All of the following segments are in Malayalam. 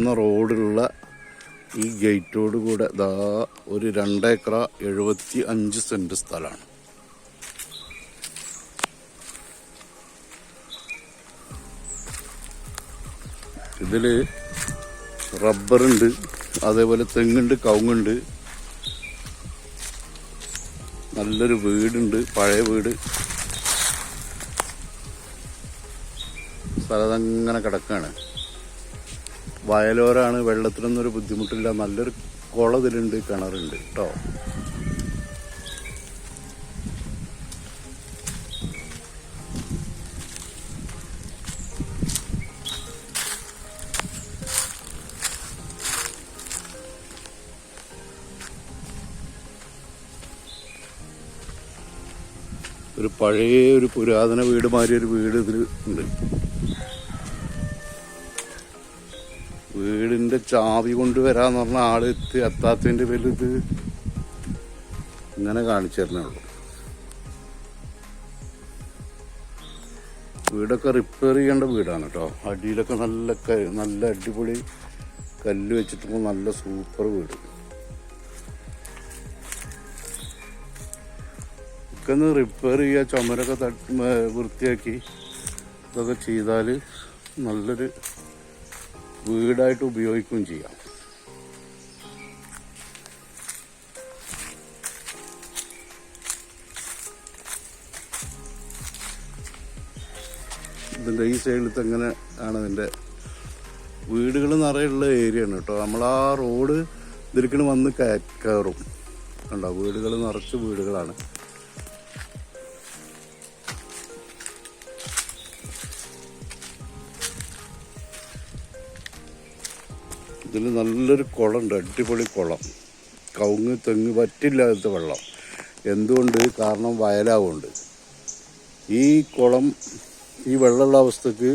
പോകുന്ന റോഡിലുള്ള ഈ ഗേറ്റോട് കൂടെ ദാ ഒരു രണ്ടേക്കറ എഴുപത്തി അഞ്ച് സെന്റ് സ്ഥലമാണ്. ഇതിൽ റബ്ബറുണ്ട് അതേപോലെ തെങ്ങുണ്ട് കവുങ്ങുണ്ട്. നല്ലൊരു വീടുണ്ട് പഴയ വീട്. സ്ഥലം അങ്ങനെ വയലോരാണ് വെള്ളത്തിനൊന്നും ഒരു ബുദ്ധിമുട്ടില്ല. നല്ലൊരു കുളതിലുണ്ട് കിണറുണ്ട് കേട്ടോ ഒരു പഴയ ഒരു പുരാതന വീട് മാതിരി ഒരു വീട് ഇതിൽ ഉണ്ട്. വീടിന്റെ ചാവി കൊണ്ടുവരാന്ന് പറഞ്ഞ ആൾ എത്തി. എത്താത്തതിന്റെ വലുത്. ഇങ്ങനെ കാണിച്ചു വീടൊക്കെ റിപ്പയർ ചെയ്യേണ്ട വീടാണ് കേട്ടോ. അടിയിലൊക്കെ നല്ല നല്ല അടിപൊളി കല്ല് വെച്ചിട്ട് നല്ല സൂപ്പർ വീട്. ഒക്കെ ഒന്ന് റിപ്പയർ ചെയ്യുക ചുമരൊക്കെ വൃത്തിയാക്കി ഇതൊക്കെ ചെയ്താൽ നല്ലൊരു വീടായിട്ട് ഉപയോഗിക്കുകയും ചെയ്യാം. ഇതിന്റെ ഈ സൈഡിലത്തെ അങ്ങനെ ആണ് ഇതിന്റെ വീടുകൾ നിറയുള്ള ഏരിയ ആണ് കേട്ടോ. നമ്മൾ ആ റോഡ് ഇതിരിക്കണ് വന്ന് കയറും കണ്ടോ? വീടുകൾ നിറച്ച് വീടുകളാണ്. ഇതിൽ നല്ലൊരു കുളമുണ്ട് അടിപൊളി കുളം. കവുങ്ങ് തെങ്ങ് പറ്റില്ലാത്ത വെള്ളം. എന്തുകൊണ്ട്? കാരണം വയലാവുണ്ട്. ഈ കുളം ഈ വെള്ളമുള്ള അവസ്ഥക്ക്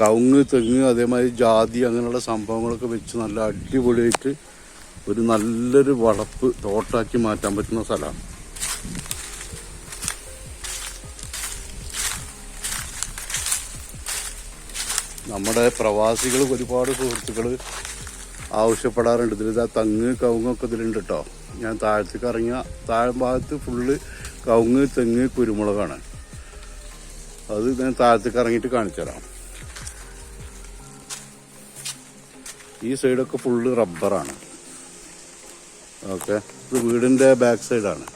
കവുങ്ങ് തെങ്ങ് അതേമാതിരി ജാതി അങ്ങനെയുള്ള സംഭവങ്ങളൊക്കെ വെച്ച് നല്ല അടിപൊളിയായിട്ട് ഒരു നല്ലൊരു വളപ്പ് തോട്ടാക്കി മാറ്റാൻ പറ്റുന്ന സ്ഥലമാണ്. നമ്മുടെ പ്രവാസികൾ ഒരുപാട് സുഹൃത്തുക്കൾ ആവശ്യപ്പെടാറുണ്ട്. ഇതിൽ ഇതാ തങ്ങ് കവുങ്ങൊക്കെ ഇതിലുണ്ട് കേട്ടോ ഞാൻ താഴത്തേക്ക് ഇറങ്ങിയ താഴെ ഭാഗത്ത് ഫുള്ള് കവുങ്ങ് തെങ്ങ് കുരുമുളകാണ്. അത് ഞാൻ താഴത്തേക്ക് ഇറങ്ങിയിട്ട് കാണിച്ചു തരാം. ഈ സൈഡൊക്കെ ഫുള്ള് റബ്ബറാണ് ഓക്കെ ഇത് വീടിന്റെ ബാക്ക് സൈഡാണ്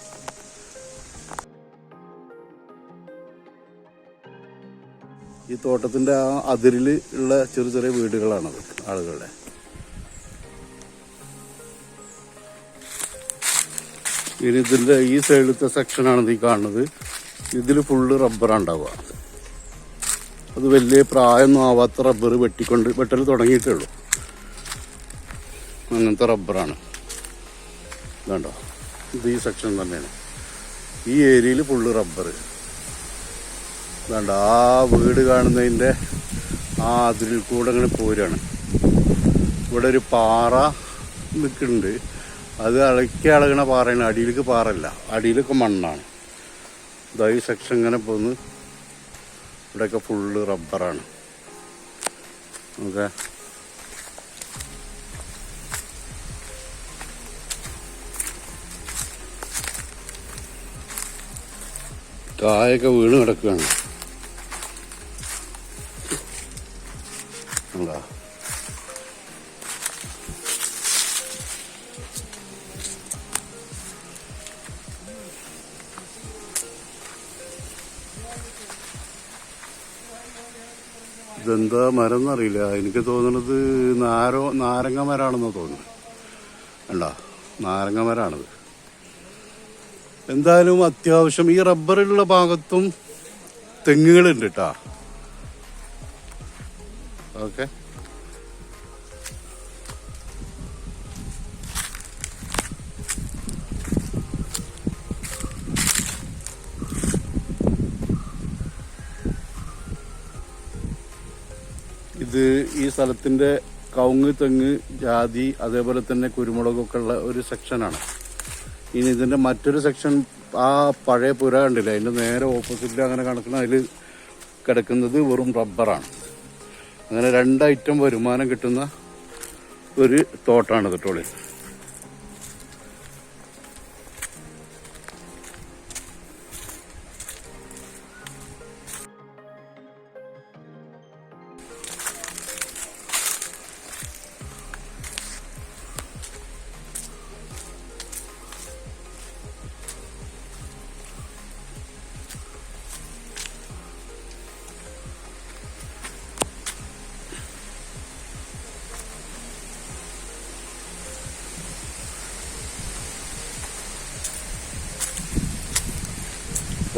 ഈ തോട്ടത്തിന്റെ ആ അതിരിൽ ഉള്ള ചെറിയ ചെറിയ വീടുകളാണത് ആളുകളുടെ. ഇനി ഇതിന്റെ ഈ സൈഡിലത്തെ സെക്ഷനാണ് ഈ കാണുന്നത്. ഇതിൽ ഫുള്ള് റബ്ബറാണ് ഉണ്ടാവുക. അത് വലിയ പ്രായമൊന്നും ആവാത്ത റബ്ബർ വെട്ടിക്കൊണ്ട് വെട്ടൽ തുടങ്ങിയിട്ടേ ഉള്ളൂ. അങ്ങനത്തെ റബ്ബറാണ് ഇതുണ്ടോ? ഇത് ഈ സെക്ഷൻ തന്നെയാണ്. ഈ ഏരിയയിൽ ഫുള്ള് റബ്ബർ വേണ്ട ആ വീട് കാണുന്നതിന്റെ ആ അതിൽ കൂടെ അങ്ങനെ പോരാണ് ഇവിടെ ഒരു പാറ നിൽക്കുന്നുണ്ട്. അത് ഇളക്കി അളകണ പാറയാണ്. അടിയിലേക്ക് പാറല്ല അടിയിലൊക്കെ മണ്ണാണ്. ഇതായി സെക്ഷൻ ഇങ്ങനെ പോന്ന് ഇവിടെയൊക്കെ ഫുള്ള് റബ്ബറാണ് ഓക്കെ. കായൊക്കെ വീണ് കിടക്കുകയാണ്. ഇതെന്താ മരം എന്നറിയില്ല. എനിക്ക് തോന്നുന്നത് നാരോ നാരങ്ങ മരാണെന്ന് തോന്നുന്നു അല്ല നാരങ്ങ മരാണത്. എന്തായാലും അത്യാവശ്യം ഈ റബ്ബറിലുള്ള ഭാഗത്തും തെങ്ങുകളുണ്ട് കേട്ടാ ഓക്കെ. ഇത് ഈ സ്ഥലത്തിന്റെ കവുങ്ങ് തെങ്ങ് ജാതി അതേപോലെ തന്നെ കുരുമുളകൊക്കെ ഉള്ള ഒരു സെക്ഷനാണ്. ഇനി ഇതിന്റെ മറ്റൊരു സെക്ഷൻ ആ പഴയ പുര കണ്ടില്ല? അതിന്റെ നേരെ ഓപ്പോസിറ്റിൽ അങ്ങനെ കണക്കുന്ന അതിൽ കിടക്കുന്നത് വെറും റബ്ബറാണ് അങ്ങനെ രണ്ട് ഐറ്റം വരുമാനം കിട്ടുന്ന ഒരു തോട്ടാണ് കേട്ടോളി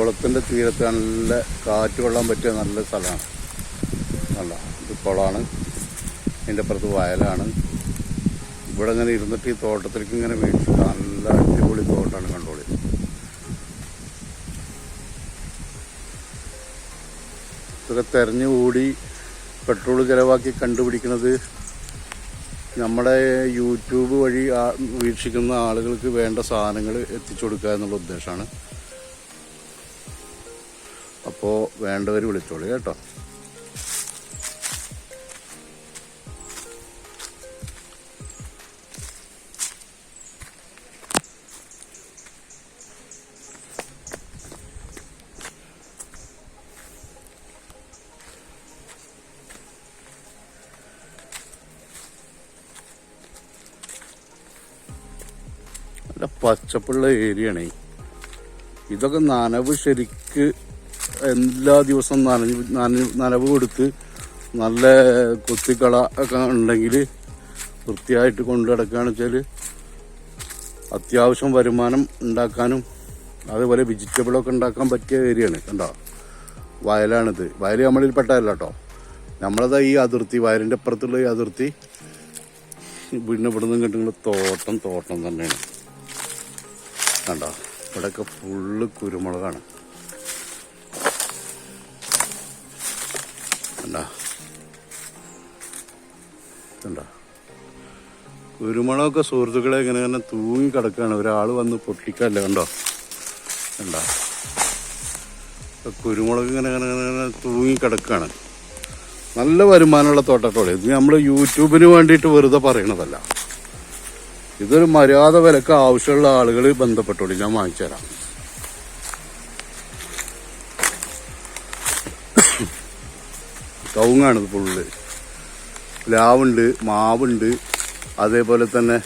കുളത്തിന്റെ തീരത്ത് നല്ല കാറ്റ് കൊള്ളാൻ പറ്റിയ നല്ല സ്ഥലമാണ്. നല്ല ഇത് കുളമാണ് അതിന്റെ അപ്പുറത്ത് വയലാണ്. ഇവിടെ ഇങ്ങനെ ഇരുന്നിട്ട് ഈ തോട്ടത്തിലേക്ക് ഇങ്ങനെ വീഴ്ച നല്ല അടിപൊളി തോട്ടമാണ് കണ്ടോളി. ഇതൊക്കെ തെരഞ്ഞു കൂടി പെട്രോൾ ചിലവാക്കി കണ്ടുപിടിക്കുന്നത് നമ്മുടെ യൂട്യൂബ് വഴി വീക്ഷിക്കുന്ന ആളുകൾക്ക് വേണ്ട സാധനങ്ങൾ എത്തിച്ചു കൊടുക്കുക എന്നുള്ള ഉദ്ദേശമാണ്. അപ്പോൾ വേണ്ടവർ വിളിച്ചോളൂ കേട്ടോ. നല്ല പച്ചപ്പുള്ള ഏരിയയാണ്. ഇതൊക്കെ നനവ് ശരിക്ക് എല്ലാ ദിവസവും നനഞ്ഞ് നനഞ്ഞ് നനവ് കൊടുത്ത് നല്ല കൊത്തിക്കള ഒക്കെ ഉണ്ടെങ്കിൽ വൃത്തിയായിട്ട് കൊണ്ടു കിടക്കുകയാണ് വെച്ചാൽ അത്യാവശ്യം വരുമാനം ഉണ്ടാക്കാനും അതുപോലെ വെജിറ്റബിളൊക്കെ ഉണ്ടാക്കാൻ പറ്റിയ ഏരിയയാണ് കണ്ടോ? വയലാണിത്. വയൽ നമ്മളിൽ പെട്ടതല്ല കേട്ടോ. നമ്മളത് ഈ അതിർത്തി വയലിന്റെ അപ്പുറത്തുള്ള ഈ അതിർത്തി. വീടിന് നിന്ന് കിട്ടുന്ന തോട്ടം തോട്ടം തന്നെയാണ്. കണ്ടോ? ഇവിടെയൊക്കെ ഫുള്ള് കുരുമുളകാണ്. കണ്ടോ കുരുമുളകൊക്കെ സുഹൃത്തുക്കളെ ഇങ്ങനെ തന്നെ തൂങ്ങി കിടക്കുകയാണ്. ഒരാൾ വന്ന് പൊട്ടിക്കല്ല കണ്ടോ? കണ്ടോ? കുരുമുളക് ഇങ്ങനെ ഇങ്ങനെ ഇങ്ങനെ തൂങ്ങി കിടക്കുകയാണ്. നല്ല വരുമാനമുള്ള തോട്ടത്തോടെ. ഇത് നമ്മൾ യൂട്യൂബിന് വേണ്ടിയിട്ട് വെറുതെ പറയണതല്ല. ഇതൊരു മര്യാദ വിലക്ക് ആവശ്യമുള്ള ആളുകൾ ബന്ധപ്പെട്ടോളി. ഞാൻ വാങ്ങിച്ചു തരാം കവുങ്ങാണിത് ഫുള്ള് പ്ലാവുണ്ട് മാവുണ്ട് അതേപോലെ തന്നെ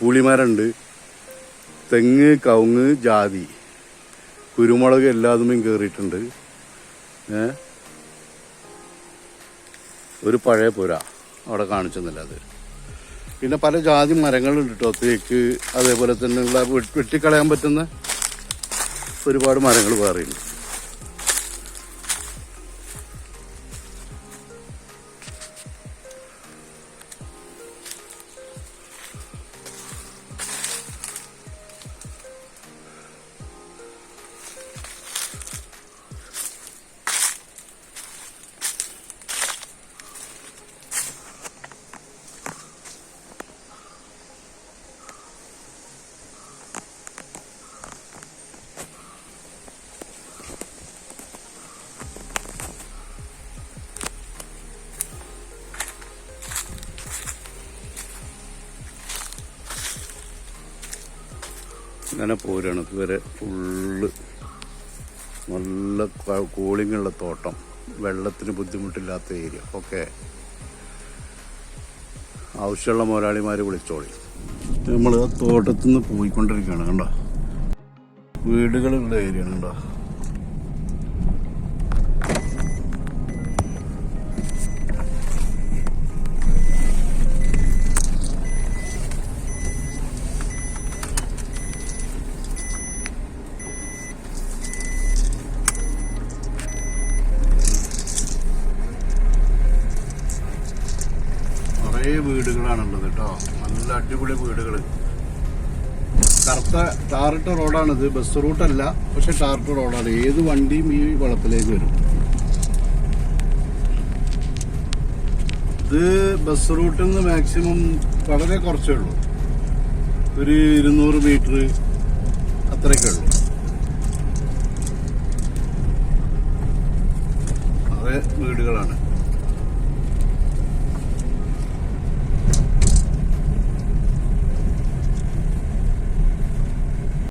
പുളിമരമുണ്ട് തെങ്ങ് കവുങ്ങ് ജാതി കുരുമുളക് എല്ലാതുമേയും കയറിയിട്ടുണ്ട് ഏ? ഒരു പഴയ പുര അവിടെ കാണിച്ചെന്നില്ല അത്. പിന്നെ പല ജാതി മരങ്ങളുണ്ട് കേട്ടോ തേക്ക് അതേപോലെ തന്നെയുള്ള വെട്ടിക്കളയാൻ പറ്റുന്ന ഒരുപാട് മരങ്ങൾ വേറെയുണ്ട്. അങ്ങനെ പോരാണ് ഇതുവരെ ഫുള്ള് നല്ല കൂളിങ്ങുള്ള തോട്ടം. വെള്ളത്തിന് ബുദ്ധിമുട്ടില്ലാത്ത ഏരിയ ഓക്കെ ആവശ്യമുള്ള മുതലാളിമാർ വിളിച്ചോളി. നമ്മൾ ആ തോട്ടത്തിൽ നിന്ന് പോയിക്കൊണ്ടിരിക്കുകയാണ് കണ്ടോ? വീടുകളുള്ള ഏരിയ ആണ് കണ്ടോ? കുറേ വീടുകളാണുള്ളത് കേട്ടോ. നല്ല അടിപൊളി വീടുകൾ കറുത്ത ടാറിട്ട റോഡാണിത്. ബസ് റൂട്ടല്ല പക്ഷെ ടാറിട്ട റോഡാണ്. ഏത് വണ്ടിയും ഈ വളപ്പിലേക്ക് വരും. ഇത് ബസ് റൂട്ടിൽ നിന്ന് മാക്സിമം വളരെ കുറച്ചേ ഉള്ളൂ. ഒരു ഇരുന്നൂറ് മീറ്റർ അത്രയൊക്കെ ഉള്ളൂ. അതെ വീടുകളാണ്.